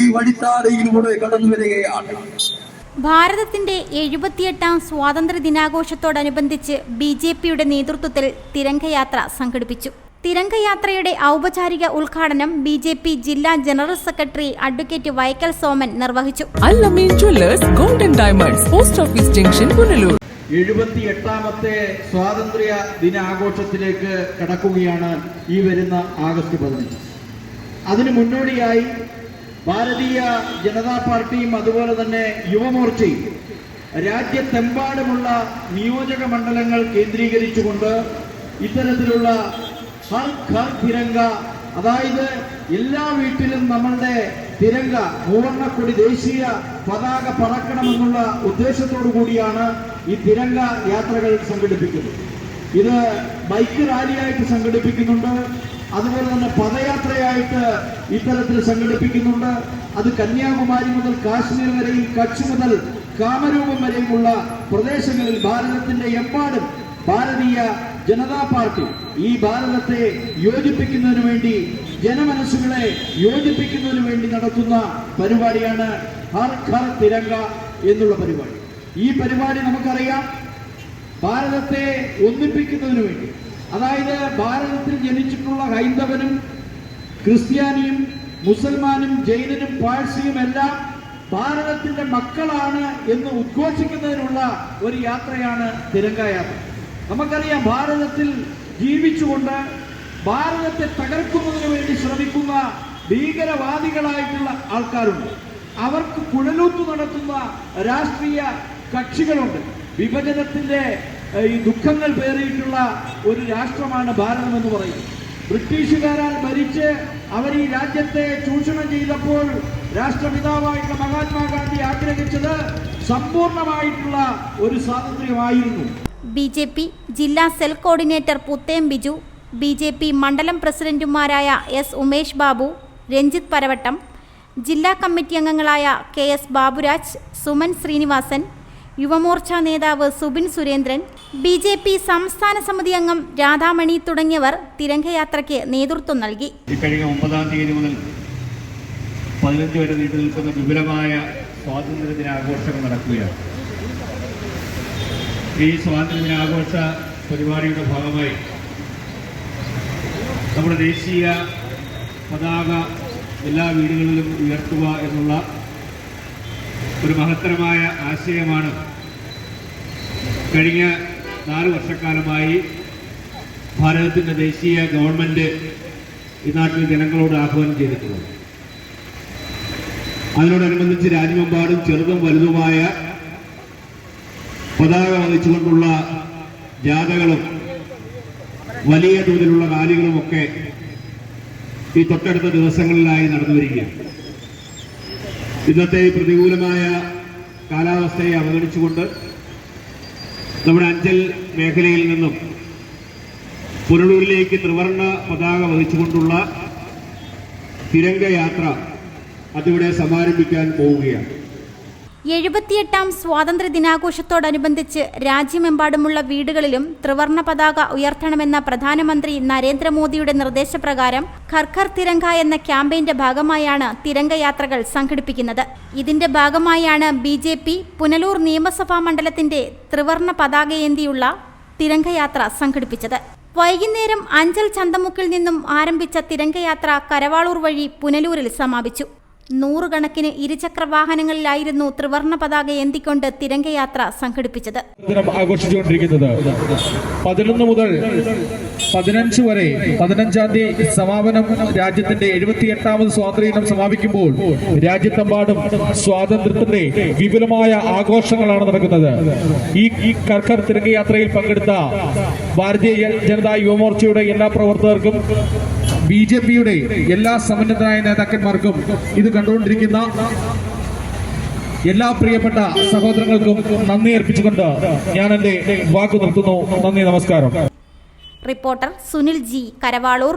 ഈ വഴിത്താരയിലൂടെ കടന്നു വരികയാണ്. ഭാരതത്തിന്റെ എഴുപത്തിയെട്ടാം സ്വാതന്ത്ര്യ ദിനാഘോഷത്തോടനുബന്ധിച്ച് ബി ജെ പിയുടെ നേതൃത്വത്തിൽ തിരംഗയാത്ര സംഘടിപ്പിച്ചു. തിരംഗയാത്രയുടെ ഔപചാരിക ഉദ്ഘാടനം ബി ജെ പി ജില്ലാ general secretary advocate Vaikkal Soman നിർവഹിച്ചു. Golden diamonds post office junction Punalur. എഴുപത്തി എട്ടാമത്തെ സ്വാതന്ത്ര്യ ദിനാഘോഷത്തിലേക്ക് കടക്കുകയാണ് ഈ വരുന്ന ആഗസ്റ്റ് പതിനഞ്ച്. അതിനു മുന്നോടിയായി ഭാരതീയ ജനതാ പാർട്ടിയും അതുപോലെ തന്നെ യുവമോർച്ചയും രാജ്യത്തെമ്പാടുമുള്ള നിയോജക മണ്ഡലങ്ങൾ കേന്ദ്രീകരിച്ചുകൊണ്ട് ഇത്തരത്തിലുള്ള ഹർ ഘർ തിരങ്ക അതായത് എല്ലാ വീട്ടിലും നമ്മളുടെ തിരങ്ക മൂവർണക്കൊടി ദേശീയ പതാക പറക്കണമെന്നുള്ള ഉദ്ദേശത്തോടു കൂടിയാണ് ഈ തിരങ്ക യാത്രകൾ സംഘടിപ്പിക്കുന്നത്. ഇത് ബൈക്ക് റാലിയായിട്ട് സംഘടിപ്പിക്കുന്നുണ്ട്. അതുപോലെ തന്നെ പദയാത്രയായിട്ട് ഇത്തരത്തിൽ സംഘടിപ്പിക്കുന്നുണ്ട്. അത് കന്യാകുമാരി മുതൽ കാശ്മീർ വരെയും കച്ച് മുതൽ കാമരൂപം വരെയുമുള്ള പ്രദേശങ്ങളിൽ ഭാരതത്തിന്റെ എമ്പാടും ഭാരതീയ ജനതാ പാർട്ടി ഈ ഭാരതത്തെ യോജിപ്പിക്കുന്നതിനു വേണ്ടി ജനമനസ്സുകളെ യോജിപ്പിക്കുന്നതിനു വേണ്ടി നടത്തുന്ന പരിപാടിയാണ് ഹർ ഘർ തിരങ്ക എന്നുള്ള പരിപാടി. ഈ പരിപാടി നമുക്കറിയാം. ഭാരതത്തെ ഒന്നിപ്പിക്കുന്നതിനു വേണ്ടി. അതായത് ഭാരതത്തിൽ ജനിച്ചിട്ടുള്ള ഹൈന്ദവനും ക്രിസ്ത്യാനിയും മുസൽമാനും ജൈനനും പാഴ്സിയും എല്ലാം ഭാരതത്തിന്റെ മക്കളാണ് എന്ന് ഉദ്ഘോഷിക്കുന്നതിനുള്ള ഒരു യാത്രയാണ് തിരങ്ക യാത്ര നമുക്കറിയാം ഭാരതത്തിൽ ജീവിച്ചുകൊണ്ട് ഭാരതത്തെ തകർക്കുന്നതിന് വേണ്ടി ശ്രമിക്കുന്ന ഭീകരവാദികളായിട്ടുള്ള ആൾക്കാരുണ്ട്. അവർക്ക് കുഴലൂത്ത് നടത്തുന്ന രാഷ്ട്രീയ കക്ഷികളുണ്ട്. വിഭജനത്തിന്റെ ഈ ദുഃഖങ്ങൾ പേറിയിട്ടുള്ള ഒരു രാഷ്ട്രമാണ് ഭാരതം എന്ന് പറയുന്നത് ബ്രിട്ടീഷുകാരാൽ ഭരിച്ച് അവർ ഈ രാജ്യത്തെ ചൂഷണം ചെയ്തപ്പോൾ രാഷ്ട്രപിതാവായിട്ടുള്ള മഹാത്മാഗാന്ധി ആഗ്രഹിച്ചത് സമ്പൂർണമായിട്ടുള്ള ഒരു സ്വാതന്ത്ര്യമായിരുന്നു. ബി ജെ പി ജില്ലാ cell coordinator Puthem Biju B J P മണ്ഡലം പ്രസിഡന്റുമാരായ എസ് ഉമേഷ് ബാബു രഞ്ജിത് പരവട്ടം ജില്ലാ കമ്മിറ്റി അംഗങ്ങളായ കെ എസ് ബാബുരാജ് സുമൻ ശ്രീനിവാസൻ യുവമോർച്ച നേതാവ് Subin Surendran B J P സംസ്ഥാന സമിതി അംഗം രാധാമണി തുടങ്ങിയവർ തിരംഗയാത്രയ്ക്ക് നേതൃത്വം നൽകി. ഇക്കഴിഞ്ഞ കഴിഞ്ഞ ഒമ്പതാം തീയതി മുതൽ പതിനഞ്ച് വരെ നീണ്ടു നിൽക്കുന്ന വിപുലമായ സ്വാതന്ത്ര്യ ദിനാഘോഷങ്ങൾ നടക്കുകയാണ്. ഈ സ്വാതന്ത്ര്യ ദിനാഘോഷ പരിപാടിയുടെ ഭാഗമായി നമ്മുടെ ദേശീയ പതാക എല്ലാ വീടുകളിലും ഉയർത്തുക എന്നുള്ള ഒരു മഹത്തരമായ ആശയമാണ്. കഴിഞ്ഞ നാല് വർഷക്കാലമായി ഭാരതത്തിന്റെ ദേശീയ ഗവൺമെന്റ് ഈ നാട്ടിൽ ജനങ്ങളോട് ആഹ്വാനം ചെയ്തിട്ടുള്ളത്. അതിനോടനുബന്ധിച്ച് രാജ്യമെമ്പാടും ചെറുതും വലുതുമായ പതാക വഹിച്ചുകൊണ്ടുള്ള ജാഥകളും വലിയ തോതിലുള്ള റാലികളുമൊക്കെ ഈ തൊട്ടടുത്ത ദിവസങ്ങളിലായി നടന്നു വരികയാണ് ഇന്നത്തെ ഈ പ്രതികൂലമായ കാലാവസ്ഥയെ അവഗണിച്ചുകൊണ്ട് നമ്മുടെ അഞ്ചൽ മേഖലയിൽ നിന്നും പുനലൂരിലേക്ക് ത്രിവർണ പതാക വഹിച്ചുകൊണ്ടുള്ള തിരംഗയാത്ര അതിവിടെ സമാരംഭിക്കാൻ പോവുകയാണ്. എഴുപത്തിയെട്ടാം സ്വാതന്ത്ര്യ ദിനാഘോഷത്തോടനുബന്ധിച്ച് രാജ്യമെമ്പാടുമുള്ള വീടുകളിലും ത്രിവർണ പതാക ഉയർത്തണമെന്ന പ്രധാനമന്ത്രി നരേന്ദ്രമോദിയുടെ നിർദ്ദേശപ്രകാരം ഖർഖർ തിരങ്ക എന്ന ക്യാമ്പയിന്റെ ഭാഗമായാണ് തിരങ്കയാത്രകൾ സംഘടിപ്പിക്കുന്നത്. ഇതിന്റെ ഭാഗമായാണ് ബി ജെ പി പുനലൂർ നിയമസഭാ മണ്ഡലത്തിന്റെ ത്രിവർണ പതാകയേന്തിയുള്ള തിരങ്കയാത്ര സംഘടിപ്പിച്ചത്. വൈകുന്നേരം അഞ്ചൽ ചന്തമുക്കിൽ നിന്നും ആരംഭിച്ച തിരങ്കയാത്ര കരവാളൂർ വഴി പുനലൂരിൽ സമാപിച്ചു. നൂറുകണക്കിന് ഇരുചക്ര വാഹനങ്ങളിലായിരുന്നു ത്രിവർണ പതാക എന്തിക്കൊണ്ട് തിരങ്കയാത്ര സംഘടിപ്പിച്ചത്. ആഘോഷിച്ചുകൊണ്ടിരിക്കുന്നത്. പതിനൊന്ന് മുതൽ പതിനഞ്ച് വരെ പതിനഞ്ചാം തീയതി സമാപനം രാജ്യത്തിന്റെ എഴുപത്തിയെട്ടാമത് സ്വാതന്ത്ര്യ ദിനം സമാപിക്കുമ്പോൾ രാജ്യത്തെമ്പാടും സ്വാതന്ത്ര്യത്തിന്റെ വിപുലമായ ആഘോഷങ്ങളാണ് നടക്കുന്നത്. ഈ കർക്കർ തിരങ്കയാത്രയിൽ പങ്കെടുത്ത ഭാരതീയ ജനതാ യുവമോർച്ചയുടെ എല്ലാ പ്രവർത്തകർക്കും ബി ജെ പിയുടെ എല്ലാ സമന്നതരായ നേതാക്കന്മാർക്കും ഇത് കണ്ടുകൊണ്ടിരിക്കുന്ന എല്ലാ പ്രിയപ്പെട്ട സഹോദരങ്ങൾക്കും നന്ദി അർപ്പിച്ചുകൊണ്ട് ഞാൻ എന്റെ വാക്കു നിർത്തുന്നു. നന്ദി നമസ്കാരം. Reporter Sunil G Karavaloor.